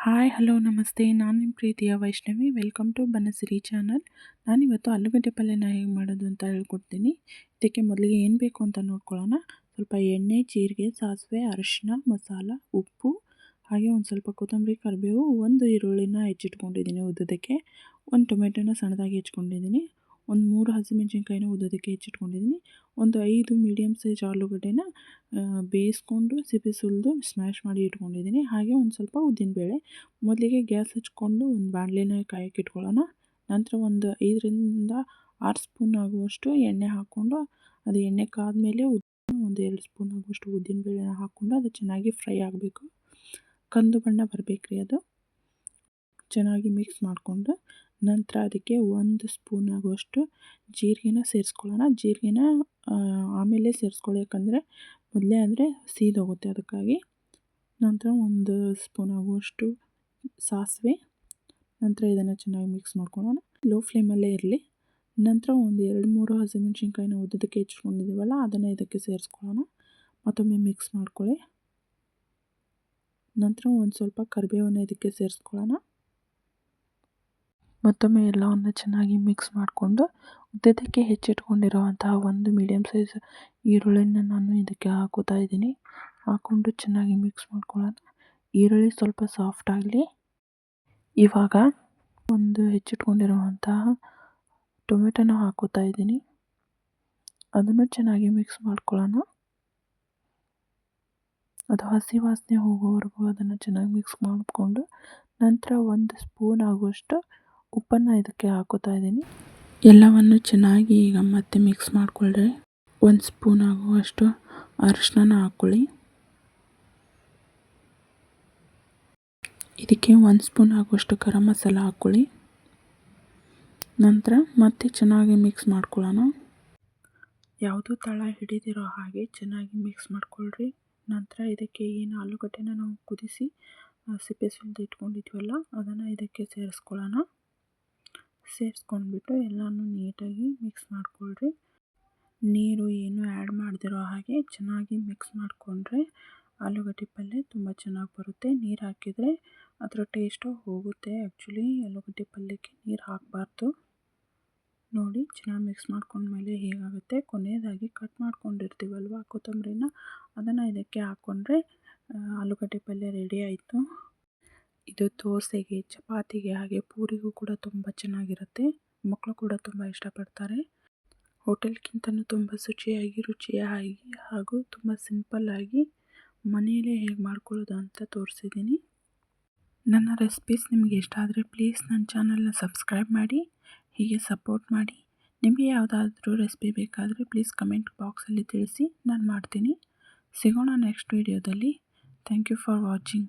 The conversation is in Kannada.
ಹಾಯ್ ಹಲೋ ನಮಸ್ತೆ. ನಾನು ನಿಮ್ಮ ಪ್ರೀತಿಯ Vaishnavi. Welcome to Banasiri channel ನಾನಿವತ್ತು ಆಲೂಗಡ್ಡೆ ಪಲ್ಯನ ಹೇಗೆ ಮಾಡೋದು ಅಂತ ಹೇಳ್ಕೊಡ್ತೀನಿ. ಇದಕ್ಕೆ ಮೊದಲಿಗೆ ಏನು ಬೇಕು ಅಂತ ನೋಡ್ಕೊಳ್ಳೋಣ. ಸ್ವಲ್ಪ ಎಣ್ಣೆ, ಜೀರಿಗೆ, ಸಾಸಿವೆ ಅರಿಶಿನ ಮಸಾಲ, ಉಪ್ಪು, ಹಾಗೆ ಒಂದು ಸ್ವಲ್ಪ ಕೊತ್ತಂಬರಿ, ಕರಿಬೇವು, ಒಂದು ಈರುಳ್ಳಿನ ಹೆಚ್ಚಿಟ್ಕೊಂಡಿದ್ದೀನಿ ಉದ್ದದಕ್ಕೆ ಒಂದು ಟೊಮೆಟೊನ ಸಣ್ಣದಾಗಿ ಹೆಚ್ಕೊಂಡಿದ್ದೀನಿ ಒಂದು ಮೂರು ಹಸಿಮೆಣ್ಸಿನ್ಕಾಯಿನ ಉದ್ದೋದಕ್ಕೆ ಹೆಚ್ಚಿಟ್ಕೊಂಡಿದ್ದೀನಿ ಒಂದು ಐದು ಮೀಡಿಯಮ್ ಸೈಜ್ ಆಲೂಗಡ್ಡೆನ ಬೇಯಿಸ್ಕೊಂಡು ಸಿಪ್ಪೆ ಸುಲಿದು ಸ್ಮ್ಯಾಶ್ ಮಾಡಿ ಇಟ್ಕೊಂಡಿದ್ದೀನಿ ಹಾಗೆ ಒಂದು ಸ್ವಲ್ಪ ಉದ್ದಿನಬೇಳೆ ಮೊದಲಿಗೆ ಗ್ಯಾಸ್ ಹಚ್ಕೊಂಡು ಒಂದು ಬಾಣಲೆನ ಕಾಯಕ್ಕೆ ಇಟ್ಕೊಳ್ಳೋಣ. ನಂತರ ಒಂದು ಐದರಿಂದ ಆರು ಸ್ಪೂನ್ ಆಗುವಷ್ಟು ಎಣ್ಣೆ ಹಾಕ್ಕೊಂಡು, ಅದು ಎಣ್ಣೆ ಕಾದ್ಮೇಲೆ ಒಂದು ಎರಡು ಸ್ಪೂನ್ ಆಗುವಷ್ಟು ಉದ್ದಿನಬೇಳೆನ ಹಾಕ್ಕೊಂಡು ಅದು ಚೆನ್ನಾಗಿ ಫ್ರೈ ಆಗಬೇಕು. ಕಂದು ಬಣ್ಣ ಬರಬೇಕ್ರಿ ಅದು. ಚೆನ್ನಾಗಿ ಮಿಕ್ಸ್ ಮಾಡಿಕೊಂಡು ನಂತರ ಅದಕ್ಕೆ ಒಂದು ಸ್ಪೂನ್ ಆಗುವಷ್ಟು ಜೀರಿಗೆನ ಸೇರಿಸ್ಕೊಳ್ಳೋಣ. ಜೀರಿಗೆನ ಆಮೇಲೆ ಸೇರಿಸ್ಕೊಳ್ಳಿ ಯಾಕಂದರೆ ಮೊದಲೇ ಅಂದರೆ ಸೀದೋಗುತ್ತೆ ಅದಕ್ಕಾಗಿ. ನಂತರ ಒಂದು ಸ್ಪೂನ್ ಆಗುವಷ್ಟು ಸಾಸಿವೆ. ನಂತರ ಇದನ್ನು ಚೆನ್ನಾಗಿ ಮಿಕ್ಸ್ ಮಾಡ್ಕೊಳ್ಳೋಣ. ಲೋ ಫ್ಲೇಮಲ್ಲೇ ಇರಲಿ. ನಂತರ ಒಂದು ಎರಡು ಮೂರು ಹಸಿಮೆಣ್ಸಿನ್ಕಾಯಿನ ಉದ್ದಕ್ಕೆ ಹೆಚ್ಕೊಂಡಿದ್ದೀವಲ್ಲ ಅದನ್ನು ಇದಕ್ಕೆ ಸೇರಿಸ್ಕೊಳ್ಳೋಣ. ಮತ್ತೊಮ್ಮೆ ಮಿಕ್ಸ್ ಮಾಡ್ಕೊಳ್ಳಿ. ನಂತರ ಒಂದು ಸ್ವಲ್ಪ ಕರಿಬೇವನ್ನು ಇದಕ್ಕೆ ಸೇರಿಸ್ಕೊಳ್ಳೋಣ. ಮತ್ತೊಮ್ಮೆ ಎಲ್ಲವನ್ನು ಚೆನ್ನಾಗಿ ಮಿಕ್ಸ್ ಮಾಡಿಕೊಂಡು, ಉದ್ದದಕ್ಕೆ ಹೆಚ್ಚಿಟ್ಕೊಂಡಿರುವಂತಹ ಒಂದು ಮೀಡಿಯಮ್ ಸೈಜ್ ಈರುಳ್ಳಿನ ನಾನು ಇದಕ್ಕೆ ಹಾಕೋತಾ ಇದ್ದೀನಿ. ಹಾಕ್ಕೊಂಡು ಚೆನ್ನಾಗಿ ಮಿಕ್ಸ್ ಮಾಡ್ಕೊಳ್ಳೋಣ. ಈರುಳ್ಳಿ ಸ್ವಲ್ಪ ಸಾಫ್ಟ್ ಆಗಲಿ. ಇವಾಗ ಒಂದು ಹೆಚ್ಚಿಟ್ಕೊಂಡಿರುವಂತಹ ಟೊಮೆಟೊನ ಹಾಕೋತಾ ಇದ್ದೀನಿ. ಅದನ್ನು ಚೆನ್ನಾಗಿ ಮಿಕ್ಸ್ ಮಾಡ್ಕೊಳ್ಳೋಣ. ಅದು ಹಸಿ ವಾಸನೆ ಹೋಗೋವರೆಗೂ ಅದನ್ನು ಚೆನ್ನಾಗಿ ಮಿಕ್ಸ್ ಮಾಡಿಕೊಂಡು, ನಂತರ ಒಂದು ಸ್ಪೂನ್ ಆಗುವಷ್ಟು ಉಪ್ಪನ್ನು ಇದಕ್ಕೆ ಹಾಕೋತಾ ಇದ್ದೀನಿ. ಎಲ್ಲವನ್ನು ಚೆನ್ನಾಗಿ ಈಗ ಮತ್ತೆ ಮಿಕ್ಸ್ ಮಾಡಿಕೊಳ್ಳ್ರೆ ಒಂದು ಸ್ಪೂನ್ ಆಗುವಷ್ಟು ಅರಿಶಿನ ಹಾಕ್ಕೊಳ್ಳಿ ಇದಕ್ಕೆ ಒಂದು ಸ್ಪೂನ್ ಆಗುವಷ್ಟು ಗರಂ ಮಸಾಲ ಹಾಕ್ಕೊಳ್ಳಿ ನಂತರ ಮತ್ತೆ ಚೆನ್ನಾಗಿ ಮಿಕ್ಸ್ ಮಾಡ್ಕೊಳ್ಳೋಣ. ಯಾವುದು ತಳ ಹಿಡಿದಿರೋ ಹಾಗೆ ಚೆನ್ನಾಗಿ ಮಿಕ್ಸ್ ಮಾಡ್ಕೊಳ್ರಿ. ನಂತರ ಇದಕ್ಕೆ ಏನು ಆಲೂಗಡ್ಡೆನ ನಾವು ಕುದಿಸಿ ಸಿಪ್ಪೆ ಸುಲಿದು ಇಟ್ಕೊಂಡಿದ್ವಲ್ಲ, ಅದನ್ನು ಇದಕ್ಕೆ ಸೇರಿಸ್ಕೊಳ್ಳೋಣ. ಸೇರಿಸ್ಕೊಂಡ್ಬಿಟ್ಟು ಎಲ್ಲನೂ ನೀಟಾಗಿ ಮಿಕ್ಸ್ ಮಾಡಿಕೊಳ್ರಿ. ನೀರು ಏನು ಆ್ಯಡ್ ಮಾಡದಿರೋ ಹಾಗೆ ಚೆನ್ನಾಗಿ ಮಿಕ್ಸ್ ಮಾಡಿಕೊಂಡ್ರೆ ಆಲೂಗಡ್ಡೆ ಪಲ್ಯ ತುಂಬ ಚೆನ್ನಾಗಿ ಬರುತ್ತೆ. ನೀರು ಹಾಕಿದರೆ ಅದರ ಟೇಸ್ಟು ಹೋಗುತ್ತೆ. ಆ್ಯಕ್ಚುಲಿ ಆಲೂಗಡ್ಡೆ ಪಲ್ಯಕ್ಕೆ ನೀರು ಹಾಕಬಾರ್ದು. ನೋಡಿ ಚೆನ್ನಾಗಿ ಮಿಕ್ಸ್ ಮಾಡ್ಕೊಂಡ್ಮೇಲೆ ಹೇಗಾಗುತ್ತೆ? ಕೊನೆಯದಾಗಿ ಕಟ್ ಮಾಡ್ಕೊಂಡಿರ್ತೀವಲ್ವ ಕೊತ್ತಂಬರಿನ? ಅದನ್ನು ಇದಕ್ಕೆ ಹಾಕ್ಕೊಂಡ್ರೆ ಆಲೂಗಡ್ಡೆ ಪಲ್ಯ ರೆಡಿ ಆಯಿತು. ಇದು ದೋಸೆಗೆ, ಚಪಾತಿಗೆ ಹಾಗೆ ಪೂರಿಗೂ ಕೂಡ ತುಂಬ ಚೆನ್ನಾಗಿರುತ್ತೆ. ಮಕ್ಕಳು ಕೂಡ ತುಂಬ ಇಷ್ಟಪಡ್ತಾರೆ. ಹೋಟೆಲ್ಗಿಂತಲೂ ತುಂಬ ಶುಚಿಯಾಗಿ, ರುಚಿಯಾಗಿ ಹಾಗೂ ತುಂಬ ಸಿಂಪಲ್ಲಾಗಿ ಮನೆಯಲ್ಲೇ ಹೇಗೆ ಮಾಡ್ಕೊಳ್ಳೋದು ಅಂತ ತೋರಿಸಿದ್ದೀನಿ. ನನ್ನ ರೆಸಿಪೀಸ್ ನಿಮಗೆ ಇಷ್ಟ ಆದರೆ ಪ್ಲೀಸ್ ನನ್ನ ಚಾನಲ್ನ ಸಬ್ಸ್ಕ್ರೈಬ್ ಮಾಡಿ, ಹೀಗೆ ಸಪೋರ್ಟ್ ಮಾಡಿ. ನಿಮಗೆ ಯಾವುದಾದ್ರೂ ರೆಸಿಪಿ ಬೇಕಾದರೆ ಪ್ಲೀಸ್ ಕಮೆಂಟ್ ಬಾಕ್ಸಲ್ಲಿ ತಿಳಿಸಿ, ನಾನು ಮಾಡ್ತೀನಿ. ಸಿಗೋಣ ನೆಕ್ಸ್ಟ್ ವೀಡಿಯೋದಲ್ಲಿ. Thank you for watching.